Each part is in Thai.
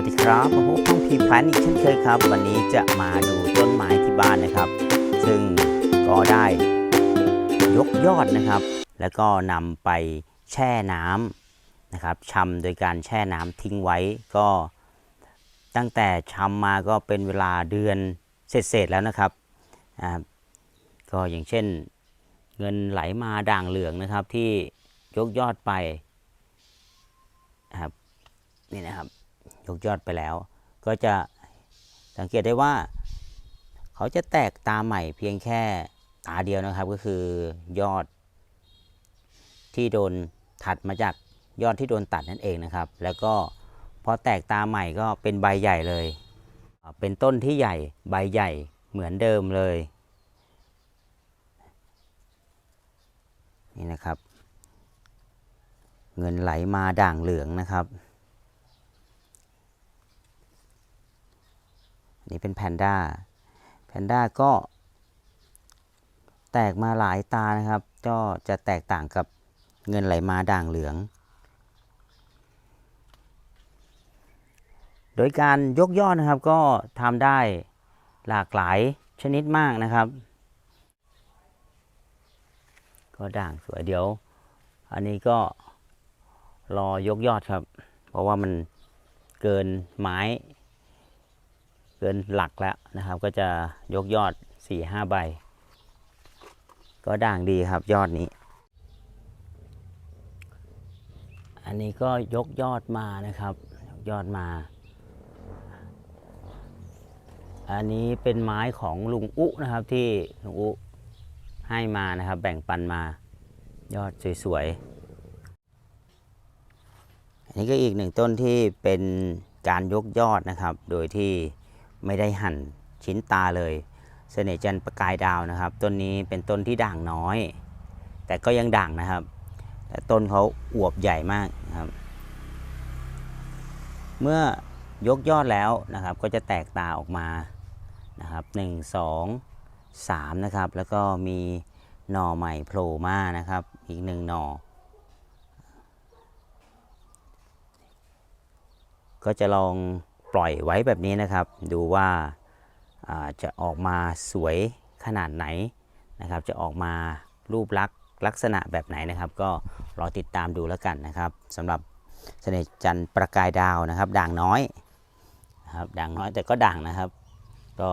วัสดีครับผมพบห้องพีแพลนอีกเช่นเคยครับ วันนี้จะมาดูต้นไม้ที่บ้านนะครับ ซึ่งก็ได้ยกยอดนะครับ แล้วก็นำไปแช่น้ำนะครับชำโดยการแช่น้ำทิ้งไว้ก็ตั้งแต่ชำมาก็เป็นเวลาเดือนเศษๆแล้วนะครับอ่าก็อย่างเช่นเงินไหลมาด่างเหลืองนะครับที่ยกยอดไปครับนี่นะครับ ยกยอดไปแล้ว ก็จะสังเกตได้ว่า เขาจะแตกตาใหม่เพียงแค่ตาเดียวนะครับ ก็คือยอดที่โดนถัดมาจากยอดที่โดนตัดนั่นเองนะครับ แล้วก็พอแตกตาใหม่ก็เป็นใบใหญ่เลย เป็นต้นที่ใหญ่ใบใหญ่เหมือนเดิมเลยนี่นะครับ เงินไหลมาด่างเหลืองนะครับ นี่เป็นแพนด้าแพนด้าก็ แตกมาหลายตานะครับ ก็จะแตกต่างกับเงินไหลมาด่างเหลือง โดยการยกยอดนะครับก็ทำได้หลากหลายชนิดมากนะครับ ก็ด่างสวยเดี๋ยว อันนี้ก็รอยกยอดครับ เพราะว่ามันเกินไม้ เกินหลักแล้วนะครับ ก็จะยกยอด4ี่ห้าใบ ก็ด่างดีครับยอดนี้ อันนี้ก็ยกยอดมานะครับ ยกยอดมา อันนี้เป็นไม้ของลุงอุนะครับที่ลุงอุให้มานะครับ แบ่งปันมายอดสวยๆ อันนี้ก็อีกหนึ่งต้นที่เป็นการยกยอดนะครับ โดยที่ ไม่ได้หั่นชิ้นตาเลยเสน่จันประกายดาวนะครับ ต้นนี้เป็นต้นที่ด่างน้อย แต่ก็ยังด่างนะครับ แต่ต้นเขาอวบใหญ่มากนะครับ เมื่อยกยอดแล้วนะครับ ก็จะแตกตาออกมานะครับหนึ่งสองสามนะครับ แล้วก็มีหน่อใหม่โผล่มานะครับ อีกหนึ่งหน่อ ก็จะลอง ปล่อยไว้แบบนี้นะครับ ดูว่าาจะออกมาสวยขนาดไหนนะครับ จะออกมารูปลักษณ์ลักษณะแบบไหนนะครับ ก็รอติดตามดูแล้วกันนะครับสำหรับเสน่ห์จันทร์ประกายดาวนะครับ ด่างน้อยนะครับด่างน้อยแต่ก็ด่างนะครับ ก็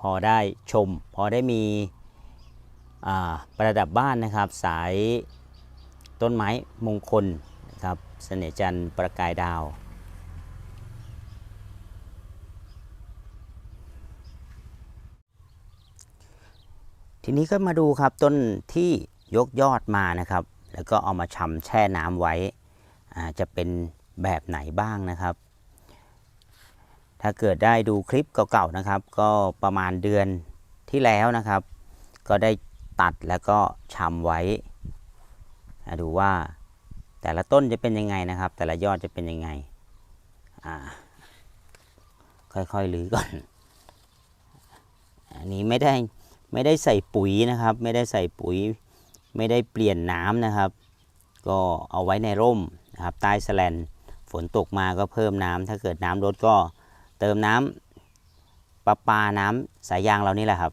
พอได้ชม พอได้มีประดับบ้านนะครับ สายต้นไม้มงคลนะครับเสน่ห์จันทร์ประกายดาว ทีนี้ก็มาดูครับต้นที่ยกยอดมานะครับ แล้วก็เอามาชำแช่น้ำไว้จะเป็นแบบไหนบ้างนะครับ ถ้าเกิดได้ดูคลิปเก่าๆนะครับ ก็ประมาณเดือนที่แล้วนะครับ ก็ได้ตัดแล้วก็ชำไว้ดูว่าแต่ละต้นจะเป็นยังไงนะครับ แต่ละยอดจะเป็นยังไงค่อยๆลื้อก่อน อันนี้ไม่ได้ ไม่ได้ใส่ปุ๋ยนะครับ ไม่ได้ใส่ปุ๋ย ไม่ได้เปลี่ยนน้ำนะครับ ก็เอาไว้ในร่มนะครับใต้สแลนฝนตกมาก็เพิ่มน้ำถ้าเกิดน้ำลดก็เติมน้ำประปาน้ำสายยางเรานี่แหละครับ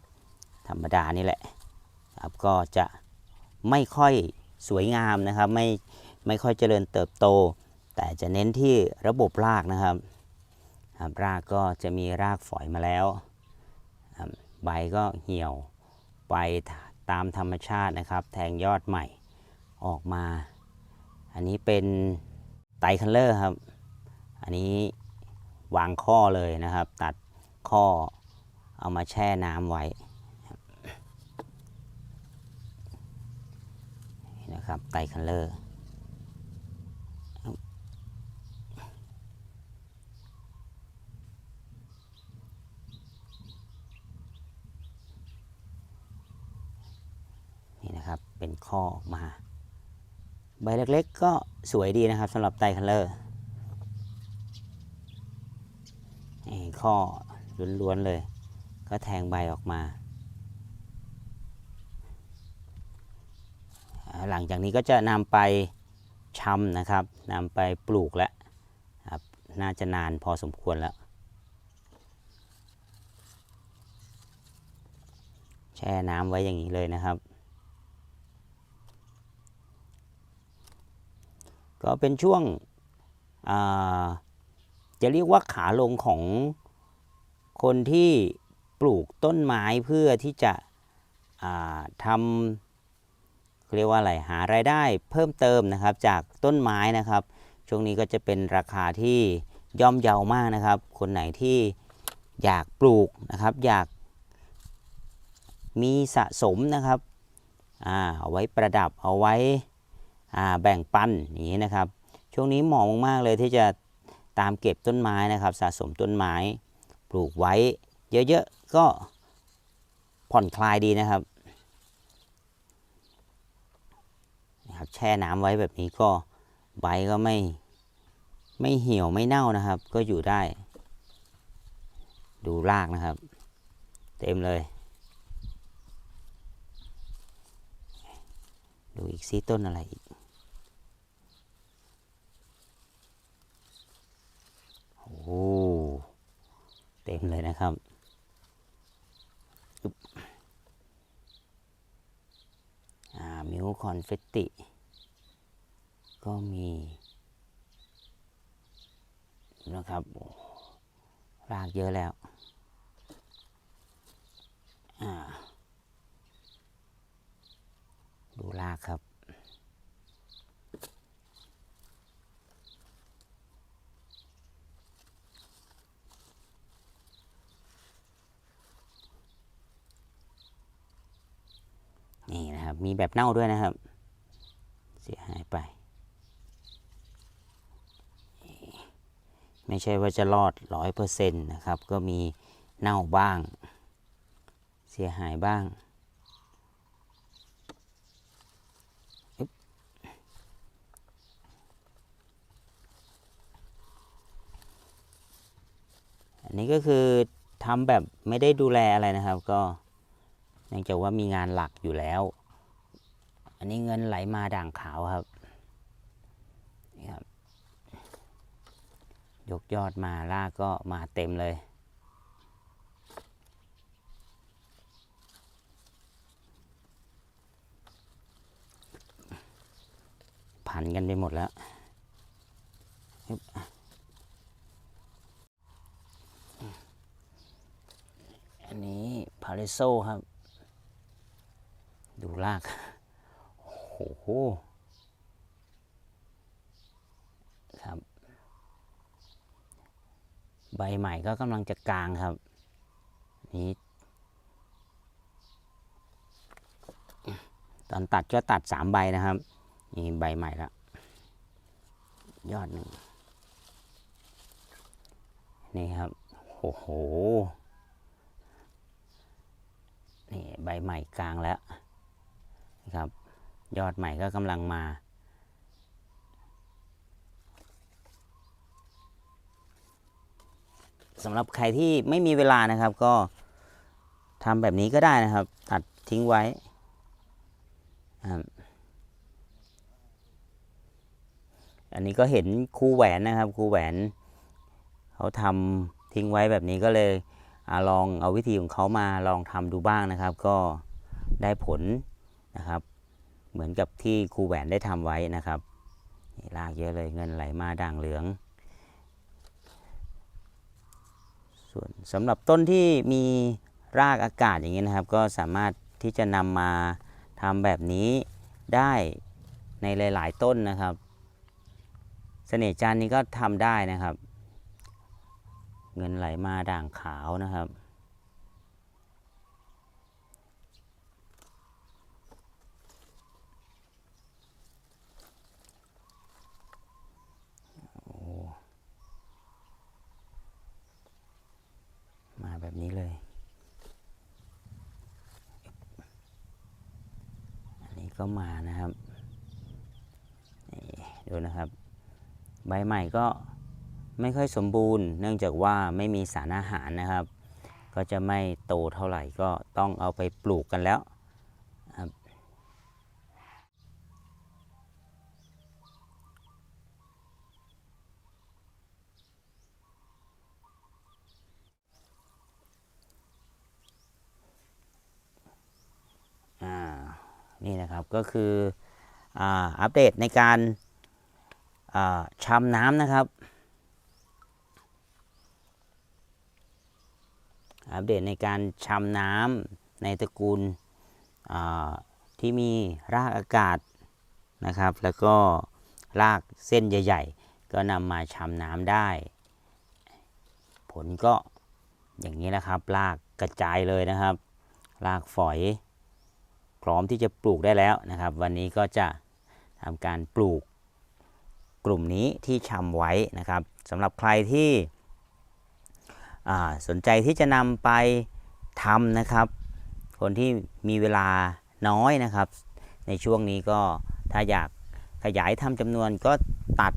ธรรมดานี่แหละครับก็จะไม่ค่อยสวยงามนะครับ ไม่ไม่ค่อยเจริญเติบโต แต่จะเน้นที่ระบบรากนะครับรากก็จะมีรากฝอยมาแล้ว ใบก็เหี่ยวไปตามธรรมชาตินะครับ แทงยอดใหม่ออกมา อันนี้เป็นไตคัลเลอร์ครับ อันนี้วางข้อเลยนะครับ ตัดข้อเอามาแช่น้ำไว้นะครับไตคัลเลอร์ นี่นะครับ เป็นข้อมา ใบเล็กๆก็สวยดีนะครับสำหรับไตคัลเลอร์ข้อล้วนๆเลย ก็แทงใบออกมา หลังจากนี้ก็จะนำไปชำนะครับนำไปปลูกแล้วครับน่าจะนานพอสมควรแล้ว แช่น้ำไว้อย่างนี้เลยนะครับ ก็เป็นช่วงจะเรียกว่าขาลงของคนที่ปลูกต้นไม้เพื่อที่จะทำเรียกว่าอะไรหารายได้เพิ่มเติมนะครับ จากต้นไม้นะครับ ช่วงนี้ก็จะเป็นราคาที่ย่อมเยาวมากนะครับ คนไหนที่อยากปลูกนะครับ อยากมีสะสมนะครับอเอาไว้ประดับเอาไว้ แบ่งปันอย่างนี้นะครับ ช่วงนี้เหมาะมากๆเลยที่จะตามเก็บต้นไม้นะครับ สะสมต้นไม้ปลูกไว้ เยอะๆก็ผ่อนคลายดีนะครับนะครับ แช่น้ำไว้แบบนี้ก็ใบก็ไม่ไม่เหี่ยวไม่เน่านะครับ ก็อยู่ได้ ดูรากนะครับ เต็มเลย ดูอีกซีต้นอะไรอีก โอ้โหเต็มเลยนะครับอ่ามิวคอนเฟตติ ก็มีนะครับรากเยอะแล้วอ่าดูรากครับ นี่นะครับ มีแบบเน่าด้วยนะครับ เสียหายไป ไม่ใช่ว่าจะรอดร้อยเปอร์เซ็นต์นะครับ ก็มีเน่าบ้าง เสียหายบ้างอันนี้ก็คือทำแบบไม่ได้ดูแลอะไรนะครับ ก็เนื่องจากว่ามีงานหลักอยู่แล้ว อันนี้เงินไหลมาด่างขาวครับนี่ครับ ยกยอดมาลากก็มาเต็มเลยพันกันไปหมดแล้วอันนี้พาริโซครับ ดูลาก โอ้โหครับ ใบใหม่ก็กำลังจะกลางครับ นี่ตอนตัดก็ตัดสามใบนะครับ นี่ใบใหม่ละยอดหนึ่งนี่ครับโอ้โหนี่ใบใหม่กลางแล้วนะครับ ยอดใหม่ก็กำลังมา สำหรับใครที่ไม่มีเวลานะครับ ก็ทำแบบนี้ก็ได้นะครับ ตัดทิ้งไว้อันนี้ก็เห็นครูแหวนนะครับครูแหวน เขาทำทิ้งไว้แบบนี้ก็เลยอลองเอาวิธีของเขามาลองทำดูบ้างนะครับ ก็ได้ผลนะครับ เหมือนกับที่ครูแหวนได้ทำไว้นะครับลากเยอะเลยเงินไหลมาด่างเหลือง ส่วนสำหรับต้นที่มีรากอากาศอย่างนี้นะครับ ก็สามารถที่จะนำมาทำแบบนี้ได้ในหลาย ๆ ต้นนะครับเสน่ห์จันนี้ก็ทำได้นะครับ เงินไหลมาด่างขาวนะครับ โอ้มาแบบนี้เลย อันนี้ ก็มานะครับดูนะครับ ใบใหม่ก็ไม่ค่อยสมบูรณ์ เนื่องจากว่าไม่มีสารอาหารนะครับ ก็จะไม่โตเท่าไหร่ก็ต้องเอาไปปลูกกันแล้วครับ นี่นะครับก็คืออัปเดตในการอ่าชำน้ำนะครับ อัปเดตในการชำน้ำในตระกูลที่มีรากอากาศนะครับ แล้วก็รากเส้นใหญ่ๆ ก็นำมาชำน้ำได้ ผลก็อย่างนี้นะครับรากกระจายเลยนะครับ รากฝอย ร้อมที่จะปลูกได้แล้วนะครับ วันนี้ก็จะทำการปลูกกลุ่มนี้ที่ชำไว้นะครับสำหรับใครที่สนใจที่จะนำไปทำนะครับ คนที่มีเวลาน้อยนะครับ ในช่วงนี้ก็ถ้าอยากขยายทำจำนวนก็ตัด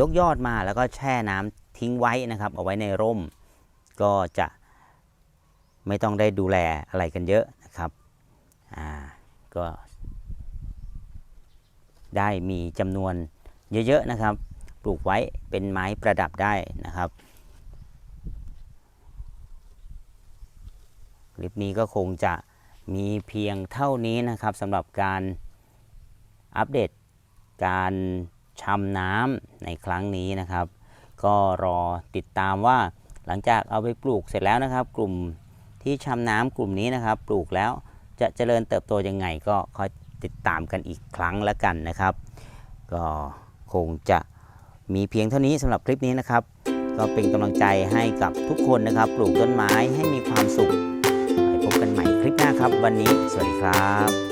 ยกยอดมาแล้วก็แช่น้ำทิ้งไว้นะครับ เอาไว้ในร่มก็จะไม่ต้องได้ดูแลอะไรกันเยอะ อ่าก็ได้มีจำนวนเยอะๆนะครับ ปลูกไว้เป็นไม้ประดับได้นะครับคลิปนี้ก็คงจะมีเพียงเท่านี้นะครับสำหรับการอัปเดตการชำน้ำในครั้งนี้นะครับ ก็รอติดตามว่าหลังจากเอาไปปลูกเสร็จแล้วนะครับ กลุ่มที่ชำน้ำกลุ่มนี้นะครับ ปลูกแล้ว จะเจริญเติบโตยังไงก็คอยติดตามกันอีกครั้งละกันนะครับ ก็คงจะมีเพียงเท่านี้สำหรับคลิปนี้นะครับ ก็เป็นกำลังใจให้กับทุกคนนะครับ ปลูกต้นไม้ให้มีความสุขไปพบกันใหม่คลิปหน้าครับ วันนี้ สวัสดีครับ